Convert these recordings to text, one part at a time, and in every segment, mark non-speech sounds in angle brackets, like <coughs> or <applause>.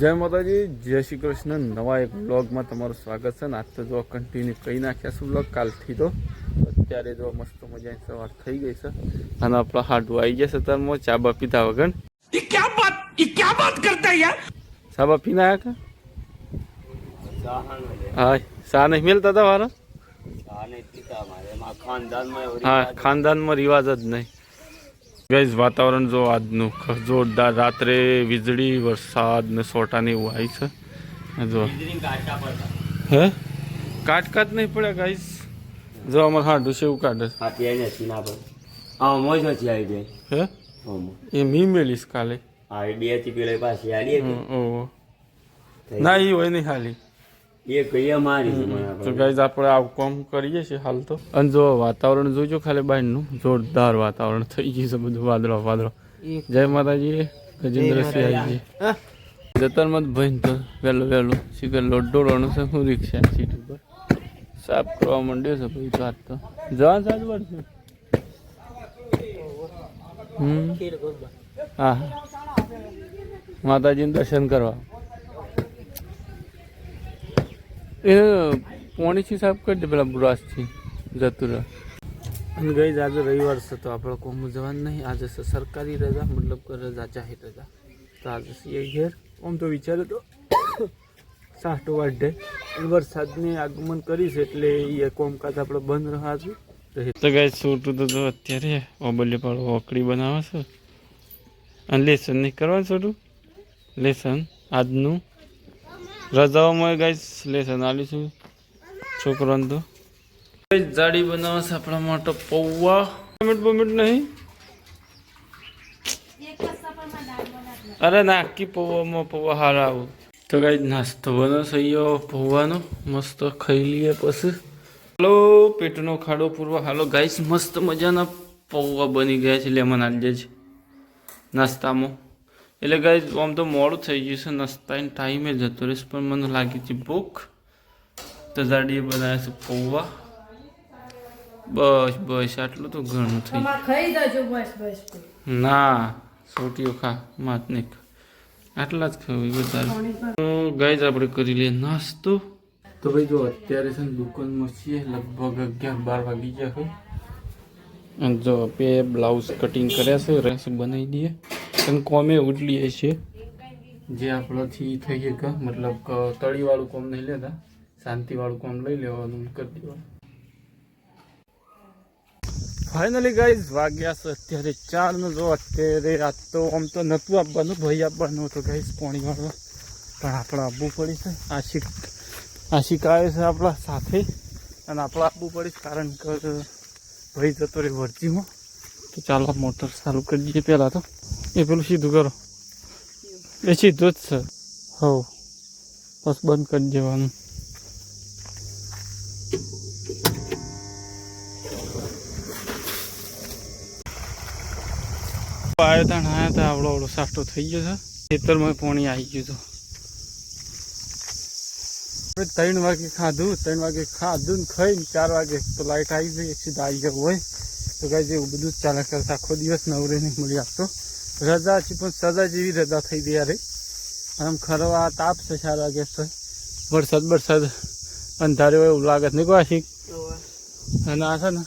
જય માતાજી જય શ્રી કૃષ્ણ. નવા એક બ્લોગમાં તમારું સ્વાગત છે ને આજ તો જો કન્ટિન્યુ કહી નાખ્યા છે બ્લોગ કાલથી તો. અત્યારે જો મસ્ત મજાની સવાર થઈ ગઈ છે અને આપણા હાડું આવી જશે તમે ચા બા પીતા વગર. ચા બા પીના આવ્યા હા ચા નહીં મિલતા હતા મારા હા ખાનદાનમાં રિવાજ જ નહીં. ગઈઝ વાતાવરણ જો આજનું જોરદાર રાત્રે વીજળી વરસાદ ને સોટા ને એવું આવી છે. જો. હે કાટ કાટ નહીં પડે ગાઈસ જો અમારે હાડું છે એવું કાઢે. હા. એ મી મેલીશ કાલે. ના એ હોય નહીં હાલી. એ કઈ મારી તો આપણે. ગાઈઝ આપણે આ કામ કરીએ છીએ હાલ તો. અને જો વાતાવરણ જોજો ખાલી બહારનું જોરદાર વાતાવરણ થઈ ગયું છે બધું વાદળો વાદળો. જય માતાજી ગજેન્દ્રસિંહજી આજી જતરમાં ભાઈ તો વહેલું વહેલું. શીખર લોટ ડોળવાનું છે હું રિક્ષા સીટ ઉપર. સાફ કરવા માંડ્યો છે ભાઈ વાત તો. જવા સાત વર્ષ? હમ? હા. માતાજીને દર્શન કરવા. એ પોણીથી સાફ કરી દે પેલા બ્રશથી જતું રહે? અને ગઈ જ આજે રવિવાર છે તો આપણે કોમ જવાનું નહીં. આજે છે સરકારી રજા મતલબ કે રજા જાહેર રજા. તો આજે એ ઘેર. આમ તો વિચારે તો <coughs> સાઠો વાઢે વરસાદને આગમન કરીશ એટલે એ કોમકાજ આપણે બંધ રહ્યા છે તો ગઈ છોટું તો જો અત્યારે ઓબલી પાડો ઓકડી બનાવે છે. અને લેસન નહીં કરવાનું છોટું? લેસન આજનું રજાઓમાં ગાઈસ લેસન આલીશું છોકરાને તો. જાડી બનાવશે આપણા માટે પૌવા. બમિટ બમિટ નહીં. અરે ના આખી પૌવામાં પૌવા હારા આવું તો કઈ નાસ્તો બનાવશે અહીંયા પૌવાનો. મસ્ત ખાઈ લઈએ પછી. હાલો પેટનો ખાડો પૂરવા. હાલો ગાઈસ મસ્ત મજાના પૌવા બની ગયા છે. લેમન આલી જાય છે. નાસ્તામાં. એટલે ગાઈઝ આમ તો મોડું થઈ ગયું છે નાસ્તાની ટાઈમે જતો રહીશ પણ મને લાગી છે ભૂખ. તો જાડીએ બનાવ્યા છે પૌવા. બસ બસ આટલું તો ઘણું થઈ ના સોટીઓ ખા માત નહીં આટલા જ ખાવું બધા તો ગાઈસ આપણે કરી લઈએ નાસ્તો. તો ભાઈ જો અત્યારે છે ને દુકાનમાં છીએ લગભગ અગિયાર બાર વાગી ગયા હોય અને જો બે બ્લાઉઝ કટિંગ કર્યા છે રસ બનાવી દઈએ. અને કોમે ઉડલીએ છીએ જે આપણાથી થઈ ગયા મતલબ કે તળીવાળું કોમ નહીં લેતા શાંતિવાળું કોમ લઈ લેવાનું કરી દેવાનું. ફાઇનલી ગાઈઝ વાગ્યા છે અત્યારે ચાર નો જો અત્યારે રાત તો આમ તો નહોતું આપવાનું ભાઈ આપવાનું હતું ગાઈઝ પોણી વાળવા પણ આપણે આપવું પડી છે આશિક આશિક આવે છે આપણા સાથે અને આપણે આપવું પડીશ કારણ કે ભાઈ જતો રહે વર્જીમાં. તો ચાલો મોટર ચાલુ કરી દઈએ પહેલાં તો. એ પેલું સીધું કરો. એ સીધું જ છે. હવ. બસ બંધ કરી દેવાનું. આવ્યો તા આયા હતા આવડો આવડો સાફટો થઈ ગયો છે. ખેતરમાં પાણી આવી ગયું હતું. આપણે ત્રણ વાગે ખાધું, ત્રણ વાગે ખાધું ને ખાઈને ચાર વાગે તો લાઈટ આવી ગઈ, એક સીધા આવી ગયો હોય. તો કાંઈ જેવું બધું જ ચાલ્યા કરતા આખો દિવસ નવરે નહીં મળી આપતો. રજા છે પણ સજા જેવી રજા થઈ ગઈ અરે આમ ખરવા તાપ છે ચાર વાગે તો. વરસાદ વરસાદ અંધારે હોય એવું લાગે નહીં કોઈ અને આ છે ને,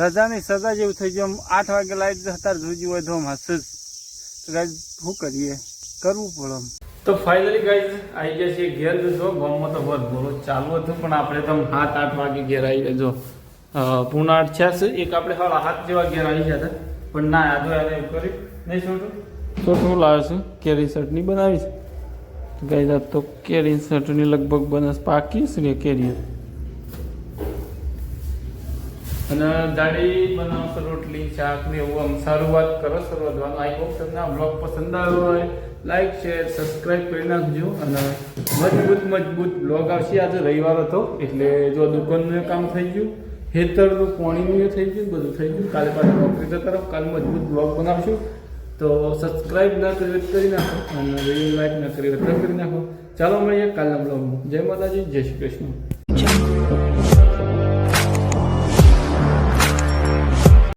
રજાની સજા જેવું થઈ ગયું. આઠ વાગે લાઈટ અત્યારે જોજી હોય તો આમ હશે શું કરીએ? કરવું પડે આમ. તો ફાઇનલી ગાઈઝ આવી ગયા છે ઘેર જો. ગામમાં તો ઘણું ચાલુ હતું, પણ આપણે તો સાત, આઠ વાગે ઘેર આવી ગયા. જો પૂણા આઠ છે, એક આપણે સાડા હાથ જેવા ઘેર આવી ગયા હતા. પણ ના યાદો યાદ એવું કર્યું નહીં છોટું છોટું લાવે છે? કેરી શર્ટની બનાવી છે? તો ગાઈઝ તો કેરી શર્ટની લગભગ બનસ પાકી છે ને કેરી. અને દાડી બનાવશો રોટલી શાક ને એવું આમ સારું વાત કરો શરૂઆત આઈ હોપ તમને આ બ્લોગ પસંદ આવ્યો હોય લાઈક શેર સબસ્ક્રાઈબ કરી નાખજો અને મજબૂત મજબૂત બ્લોગ આવશે. આજે રવિવાર હતો એટલે જો દુકાનનું કામ થઈ ગયું હેતરનું પાણીનું થઈ ગયું, બધું થઈ ગયું. કાલે પાછું નોકરી જતા રહો, કાલે મજબૂત બ્લોગ બનાવશું. તો સબસ્ક્રાઈબ ના કરી કરી નાખો અને વીડિયો લાઈક ના કરી કરી નાખો. ચાલો મળીએ કાલના બ્લોગમાં. જય માતાજી, જય શ્રી કૃષ્ણ.